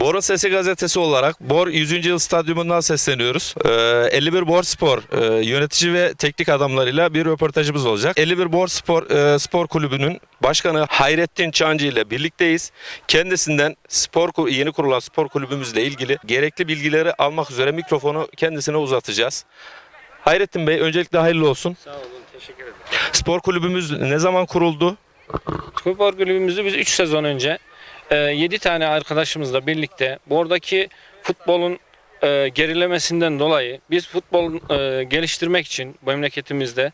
Bor'un Sesi gazetesi olarak Bor 100. Yıl Stadyumundan sesleniyoruz. Ee, 51 Bor Spor e, yönetici ve teknik adamlarıyla bir röportajımız olacak. 51 Bor Spor e, Spor Kulübü'nün başkanı Hayrettin Çancı ile birlikteyiz. Kendisinden spor yeni kurulan spor kulübümüzle ilgili gerekli bilgileri almak üzere mikrofonu kendisine uzatacağız. Hayrettin Bey öncelikle hayırlı olsun. Sağ olun, teşekkür ederim. Spor kulübümüz ne zaman kuruldu? Spor kulübümüzü biz 3 sezon önce 7 tane arkadaşımızla birlikte buradaki futbolun e, gerilemesinden dolayı biz futbol e, geliştirmek için memleketimizde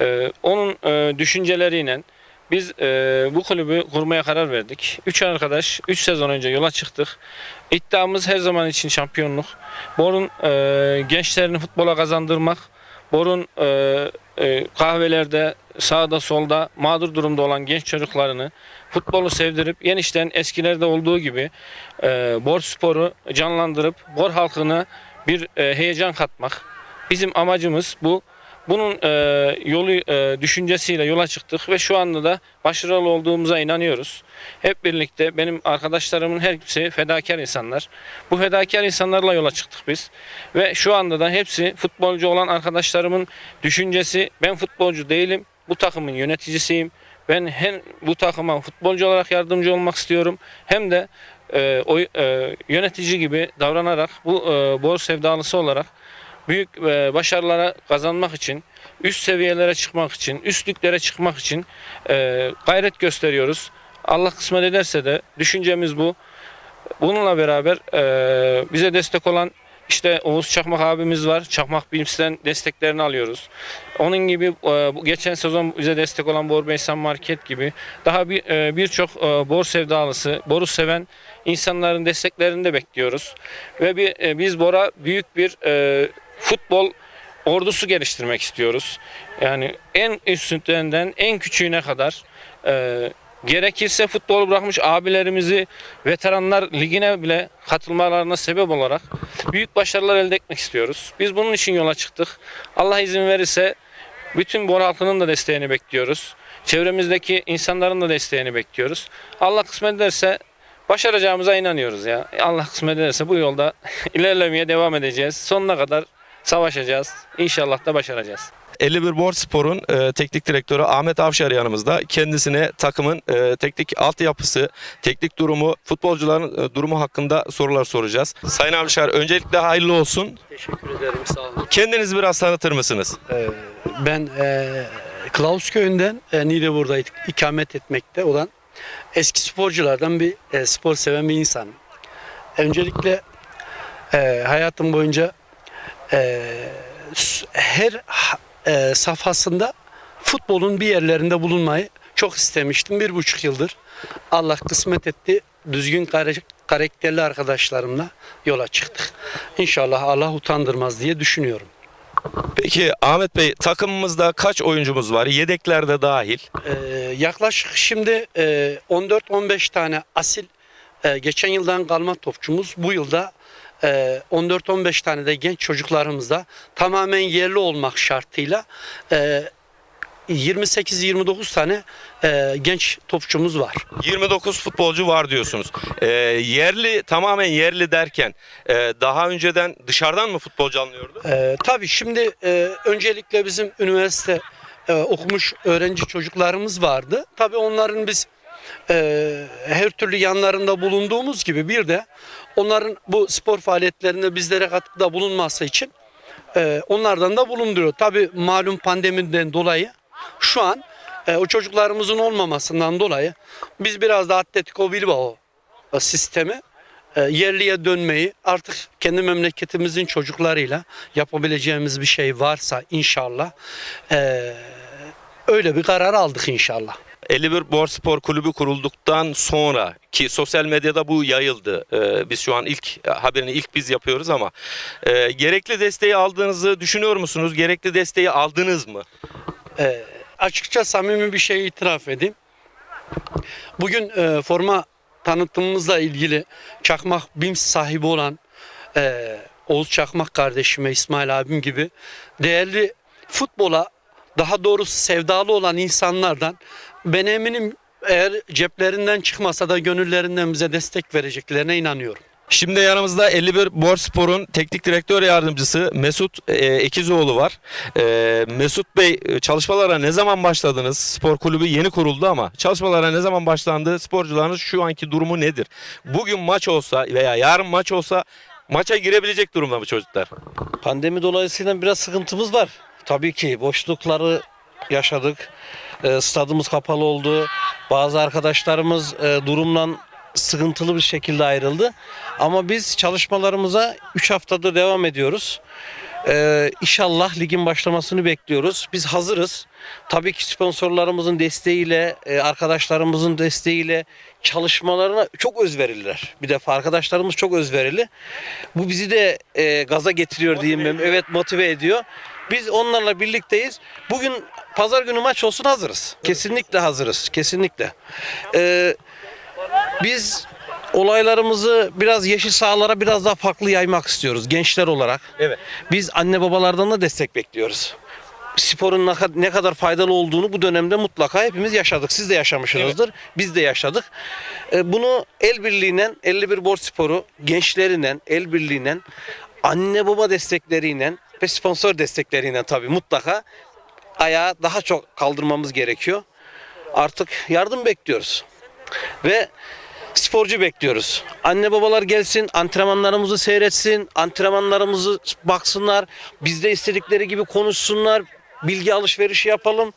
e, onun e, düşünceleriyle biz e, bu kulübü kurmaya karar verdik. 3 arkadaş 3 sezon önce yola çıktık. İddiamız her zaman için şampiyonluk. Bor'un gençlerini futbola kazandırmak. Bor'un e, e, kahvelerde sağda solda mağdur durumda olan genç çocuklarını futbolu sevdirip yenişten eskilerde olduğu gibi e, Bor sporu canlandırıp Bor halkına bir e, heyecan katmak. Bizim amacımız bu. Bunun e, yolu e, düşüncesiyle yola çıktık ve şu anda da başarılı olduğumuza inanıyoruz. Hep birlikte benim arkadaşlarımın hepsi fedakar insanlar. Bu fedakar insanlarla yola çıktık biz. Ve şu anda da hepsi futbolcu olan arkadaşlarımın düşüncesi ben futbolcu değilim. Bu takımın yöneticisiyim. Ben hem bu takıma futbolcu olarak yardımcı olmak istiyorum hem de e, o, e, yönetici gibi davranarak bu e, bor sevdalısı olarak büyük e, başarılara kazanmak için, üst seviyelere çıkmak için, üstlüklere çıkmak için e, gayret gösteriyoruz. Allah kısmet ederse de düşüncemiz bu. Bununla beraber e, bize destek olan işte Oğuz Çakmak abimiz var. Çakmak Bilims'ten desteklerini alıyoruz. Onun gibi geçen sezon bize destek olan Bor Beysan Market gibi daha bir birçok e, bor sevdalısı, boru seven insanların desteklerini de bekliyoruz. Ve bir, biz Bor'a büyük bir futbol ordusu geliştirmek istiyoruz. Yani en üstünden en küçüğüne kadar e, gerekirse futbolu bırakmış abilerimizi veteranlar ligine bile katılmalarına sebep olarak büyük başarılar elde etmek istiyoruz. Biz bunun için yola çıktık. Allah izin verirse bütün Bor halkının da desteğini bekliyoruz. Çevremizdeki insanların da desteğini bekliyoruz. Allah kısmet ederse başaracağımıza inanıyoruz ya. Allah kısmet ederse bu yolda ilerlemeye devam edeceğiz. Sonuna kadar savaşacağız. İnşallah da başaracağız. 51 Bor Spor'un e, teknik direktörü Ahmet Avşar yanımızda. Kendisine takımın e, teknik altyapısı, teknik durumu, futbolcuların e, durumu hakkında sorular soracağız. Sayın Avşar öncelikle hayırlı olsun. Teşekkür ederim sağ olun. Kendinizi biraz tanıtır mısınız? Ee, ben e, Klaus köyünden e, Niğdebur'da ik- ikamet etmekte olan eski sporculardan bir e, spor seven bir insanım. Öncelikle e, hayatım boyunca e, s- her e, safhasında futbolun bir yerlerinde bulunmayı çok istemiştim. Bir buçuk yıldır Allah kısmet etti. Düzgün karakterli arkadaşlarımla yola çıktık. İnşallah Allah utandırmaz diye düşünüyorum. Peki Ahmet Bey takımımızda kaç oyuncumuz var? Yedeklerde dahil. Ee, yaklaşık şimdi e, 14-15 tane asil e, geçen yıldan kalma topçumuz bu yılda e, 14-15 tane de genç çocuklarımızda tamamen yerli olmak şartıyla e, 28-29 tane e, genç topçumuz var. 29 futbolcu var diyorsunuz. E, yerli tamamen yerli derken e, daha önceden dışarıdan mı futbolcu alınıyordu? Ee, tabii şimdi e, öncelikle bizim üniversite e, okumuş öğrenci çocuklarımız vardı. Tabii onların biz e, her türlü yanlarında bulunduğumuz gibi bir de onların bu spor faaliyetlerinde bizlere katkıda bulunması için e, onlardan da bulunduruyor. Tabii malum pandemiden dolayı şu an e, o çocuklarımızın olmamasından dolayı biz biraz da Atletico Bilbao sistemi e, yerliye dönmeyi artık kendi memleketimizin çocuklarıyla yapabileceğimiz bir şey varsa inşallah e, öyle bir karar aldık inşallah. 51 Bor Spor Kulübü kurulduktan sonra ki sosyal medyada bu yayıldı. Ee, biz şu an ilk haberini ilk biz yapıyoruz ama e, gerekli desteği aldığınızı düşünüyor musunuz? Gerekli desteği aldınız mı? E, açıkça samimi bir şey itiraf edeyim. Bugün e, forma tanıtımımızla ilgili Çakmak BİMS sahibi olan e, Oğuz Çakmak kardeşime İsmail abim gibi değerli futbola daha doğrusu sevdalı olan insanlardan ben eminim eğer ceplerinden çıkmasa da gönüllerinden bize destek vereceklerine inanıyorum. Şimdi yanımızda 51 Borspor'un teknik direktör yardımcısı Mesut e, Ekizoğlu var. E, Mesut Bey e, çalışmalara ne zaman başladınız? Spor kulübü yeni kuruldu ama çalışmalara ne zaman başlandı? Sporcuların şu anki durumu nedir? Bugün maç olsa veya yarın maç olsa maça girebilecek durumda mı çocuklar? Pandemi dolayısıyla biraz sıkıntımız var. Tabii ki boşlukları yaşadık. E, stadımız kapalı oldu. Bazı arkadaşlarımız e, durumdan sıkıntılı bir şekilde ayrıldı. Ama biz çalışmalarımıza 3 haftadır devam ediyoruz. E, inşallah ligin başlamasını bekliyoruz. Biz hazırız. Tabii ki sponsorlarımızın desteğiyle, e, arkadaşlarımızın desteğiyle çalışmalarına çok özverililer. Bir defa arkadaşlarımız çok özverili. Bu bizi de e, gaza getiriyor diyeyim ben. Evet motive ediyor. Biz onlarla birlikteyiz. Bugün pazar günü maç olsun hazırız. Kesinlikle hazırız. Kesinlikle. Ee, biz olaylarımızı biraz yeşil sahalara biraz daha farklı yaymak istiyoruz gençler olarak. Evet. Biz anne babalardan da destek bekliyoruz. Sporun ne kad- ne kadar faydalı olduğunu bu dönemde mutlaka hepimiz yaşadık. Siz de yaşamışsınızdır. Biz de yaşadık. E, Bunu el birliğiyle 51 Borç Sporu gençleriyle el birliğiyle anne baba destekleriyle ve sponsor destekleriyle tabii mutlaka ayağa daha çok kaldırmamız gerekiyor. Artık yardım bekliyoruz. Ve sporcu bekliyoruz. Anne babalar gelsin, antrenmanlarımızı seyretsin, antrenmanlarımızı baksınlar, bizde istedikleri gibi konuşsunlar, bilgi alışverişi yapalım.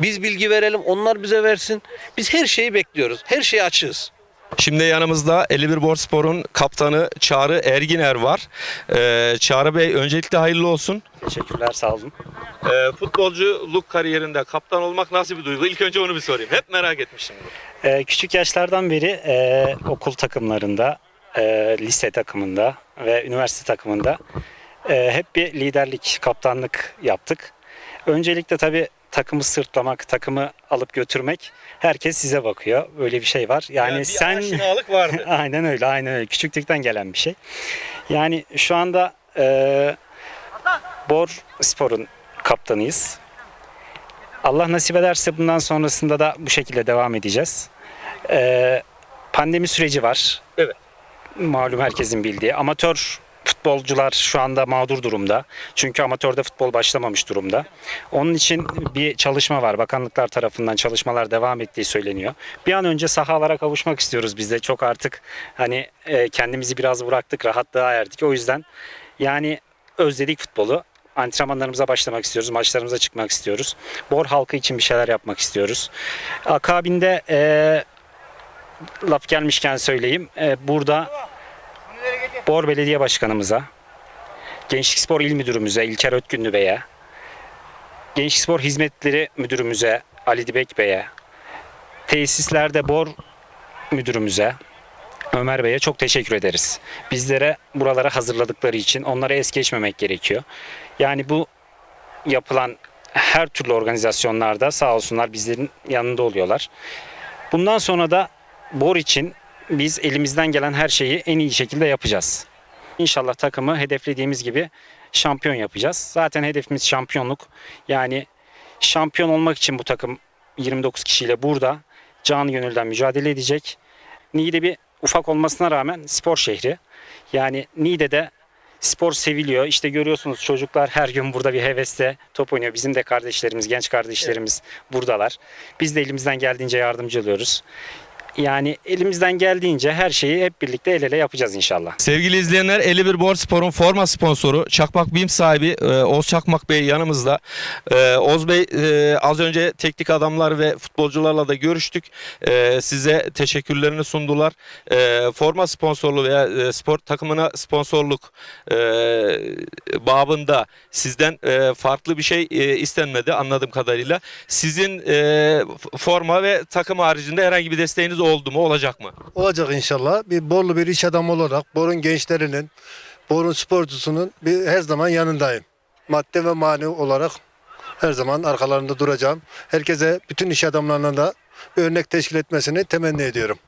Biz bilgi verelim, onlar bize versin. Biz her şeyi bekliyoruz. Her şeye açığız. Şimdi yanımızda 51 Borspor'un kaptanı Çağrı Erginer var. E, Çağrı Bey öncelikle hayırlı olsun. Teşekkürler sağ olun. E, futbolculuk kariyerinde kaptan olmak nasıl bir duygu? İlk önce onu bir sorayım. Hep merak etmişim. Ee, küçük yaşlardan beri e, okul takımlarında, e, lise takımında ve üniversite takımında e, hep bir liderlik, kaptanlık yaptık. Öncelikle tabii takımı sırtlamak, takımı alıp götürmek herkes size bakıyor. Böyle bir şey var. Yani, sen vardı. aynen öyle, aynen öyle. Küçüklükten gelen bir şey. Yani şu anda e, Bor Spor'un kaptanıyız. Allah nasip ederse bundan sonrasında da bu şekilde devam edeceğiz. E, pandemi süreci var. Evet. Malum herkesin bildiği. Amatör futbolcular şu anda mağdur durumda. Çünkü amatörde futbol başlamamış durumda. Onun için bir çalışma var. Bakanlıklar tarafından çalışmalar devam ettiği söyleniyor. Bir an önce sahalara kavuşmak istiyoruz biz de. Çok artık hani e, kendimizi biraz bıraktık, rahatlığa erdik. O yüzden yani özledik futbolu. Antrenmanlarımıza başlamak istiyoruz. Maçlarımıza çıkmak istiyoruz. Bor halkı için bir şeyler yapmak istiyoruz. Akabinde e, laf gelmişken söyleyeyim. E, burada Bor Belediye Başkanımıza, Gençlik Spor İl Müdürümüze İlker Ötkünlü Bey'e, Gençlik Spor Hizmetleri Müdürümüze Ali Dibek Bey'e, tesislerde Bor Müdürümüze, Ömer Bey'e çok teşekkür ederiz. Bizlere buralara hazırladıkları için onlara es geçmemek gerekiyor. Yani bu yapılan her türlü organizasyonlarda sağ olsunlar bizlerin yanında oluyorlar. Bundan sonra da Bor için biz elimizden gelen her şeyi en iyi şekilde yapacağız. İnşallah takımı hedeflediğimiz gibi şampiyon yapacağız. Zaten hedefimiz şampiyonluk. Yani şampiyon olmak için bu takım 29 kişiyle burada canı gönülden mücadele edecek. Niğde bir ufak olmasına rağmen spor şehri. Yani Niğde'de spor seviliyor. İşte görüyorsunuz çocuklar her gün burada bir hevesle top oynuyor. Bizim de kardeşlerimiz, genç kardeşlerimiz buradalar. Biz de elimizden geldiğince yardımcı oluyoruz. Yani elimizden geldiğince her şeyi hep birlikte el ele yapacağız inşallah. Sevgili izleyenler 51 Borspor'un forma sponsoru Çakmak BİM sahibi e, Oz Çakmak Bey yanımızda. E, Oz Bey e, az önce teknik adamlar ve futbolcularla da görüştük. E, size teşekkürlerini sundular. E, forma sponsorluğu veya e, spor takımına sponsorluk e, babında sizden e, farklı bir şey e, istenmedi anladığım kadarıyla. Sizin e, forma ve takım haricinde herhangi bir desteğiniz oldu mu olacak mı? Olacak inşallah. Bir Borlu bir iş adamı olarak Bor'un gençlerinin, Bor'un sporcusunun bir her zaman yanındayım. Madde ve manevi olarak her zaman arkalarında duracağım. Herkese, bütün iş adamlarına da bir örnek teşkil etmesini temenni ediyorum.